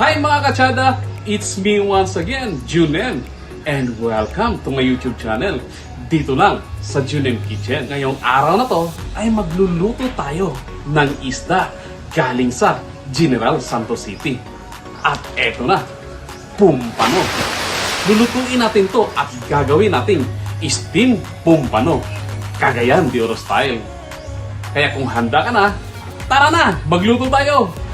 Hi mga katsada! It's me once again, Junen. And welcome to my YouTube channel. Dito lang sa Junen Kitchen. Ngayong araw na to ay magluluto tayo ng isda galing sa General Santos City. At eto na, pumpano. Lulutuin natin to at gagawin nating steam pumpano. Cagayan de Oro style. Kaya kung handa ka na, tara na, magluto tayo!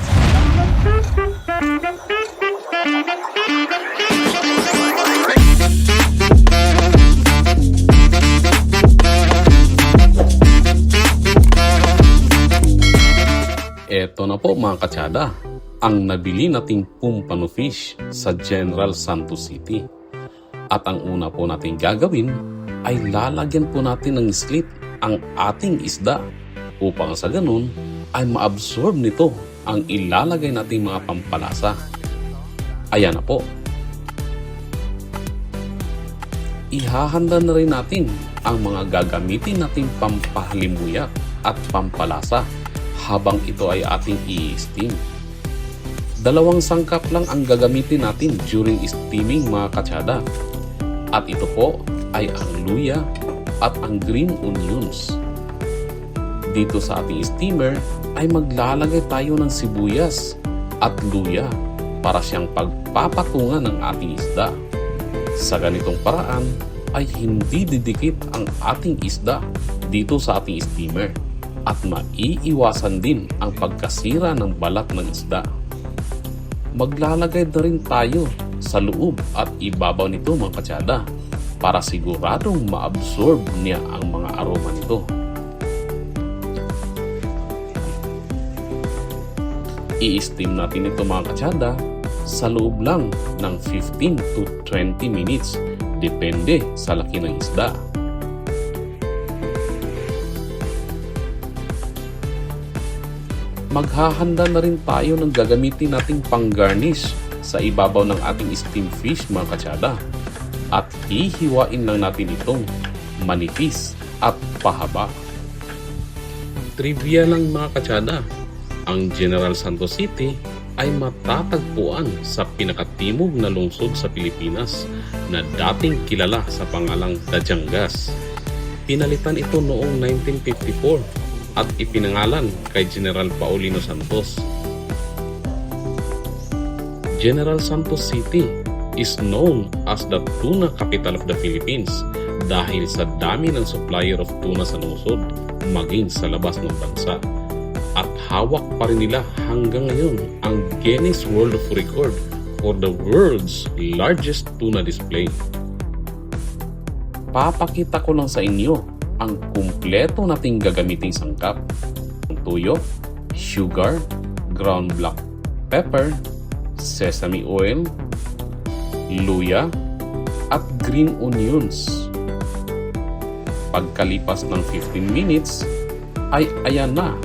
Eto na po mga katsada, ang nabili nating pumpano fish sa General Santos City. At ang una po nating gagawin ay lalagyan po natin ng slit ang ating isda upang sa ganun ay maabsorb nito ang ilalagay nating mga pampalasa. Ayan na po. Ihahanda na rin natin ang mga gagamitin nating pampahalimuyak at pampalasa habang ito ay ating i-steam. Dalawang sangkap lang ang gagamitin natin during steaming mga katsada. At ito po ay ang luya at ang green onions. Dito sa ating steamer ay maglalagay tayo ng sibuyas at luya para siyang pagpapatungan ng ating isda. Sa ganitong paraan ay hindi didikit ang ating isda dito sa ating steamer at maiiwasan din ang pagkasira ng balat ng isda. Maglalagay na rin tayo sa loob at ibabaw nito mga katsada para siguradong maabsorb niya ang mga aroma nito. I-steam natin ito mga katsada sa loob lang ng 15 to 20 minutes depende sa laki ng isda. Maghahanda na rin tayo ng gagamitin nating pang-garnish sa ibabaw ng ating steam fish mga katsada. At hihiwain lang natin itong manipis at pahaba. Trivia lang mga katsada, ang General Santos City ay matatagpuan sa pinakatimog na lungsod sa Pilipinas na dating kilala sa pangalang Dajangas. Pinalitan ito noong 1954 at ipinangalan kay General Paulino Santos. General Santos City is known as the tuna capital of the Philippines dahil sa dami ng supplier of tuna sa lungsod maging sa labas ng bansa. At hawak pa rin nila hanggang ngayon ang Guinness World of Record for the world's largest tuna display. Papakita ko lang sa inyo ang kumpleto nating gagamiting sangkap. Tuyo, sugar, ground black pepper, sesame oil, luya, at green onions. Pagkalipas ng 15 minutes, ay ayan na,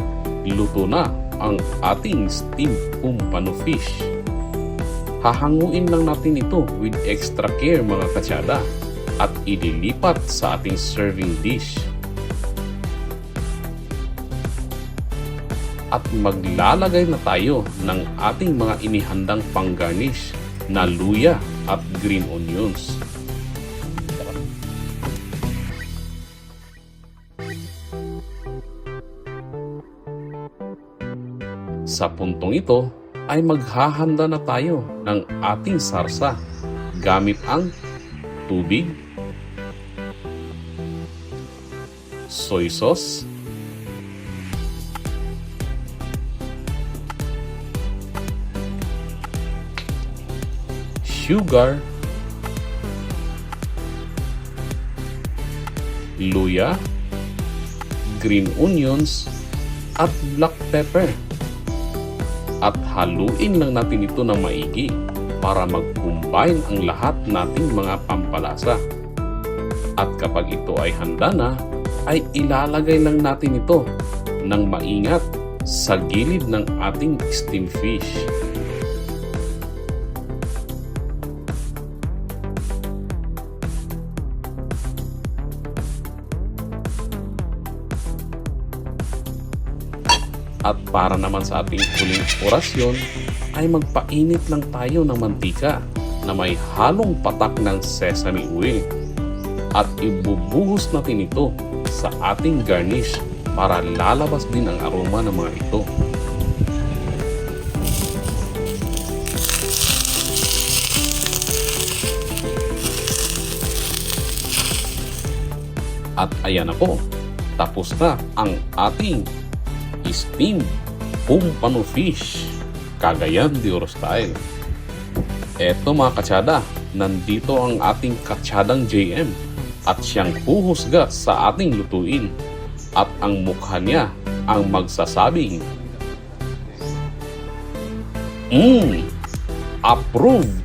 luto na ang ating steamed pumpano fish. Hahanguin lang natin ito with extra care mga katsada at ililipat sa ating serving dish. At maglalagay na tayo ng ating mga inihandang pang-garnish na luya at green onions. Sa puntong ito ay maghahanda na tayo ng ating sarsa gamit ang tubig, soy sauce, sugar, luya, green onions, at black pepper. At haluin lang natin ito ng maigi para mag-combine ang lahat nating mga pampalasa. At kapag ito ay handa na, ay ilalagay lang natin ito ng maingat sa gilid ng ating steam fish. At para naman sa ating huling orasyon, ay magpainit lang tayo ng mantika na may halong patak ng sesame oil. At ibubuhos natin ito sa ating garnish para lalabas din ang aroma ng mga ito. At ayan na po, tapos na ang ating steamed pumpano fish, Cagayan de Oro style. Eto mga katsada, nandito ang ating katsadang JM at siyang huhusga sa ating lutuin. At ang mukha niya ang magsasabing, Mmm, approve!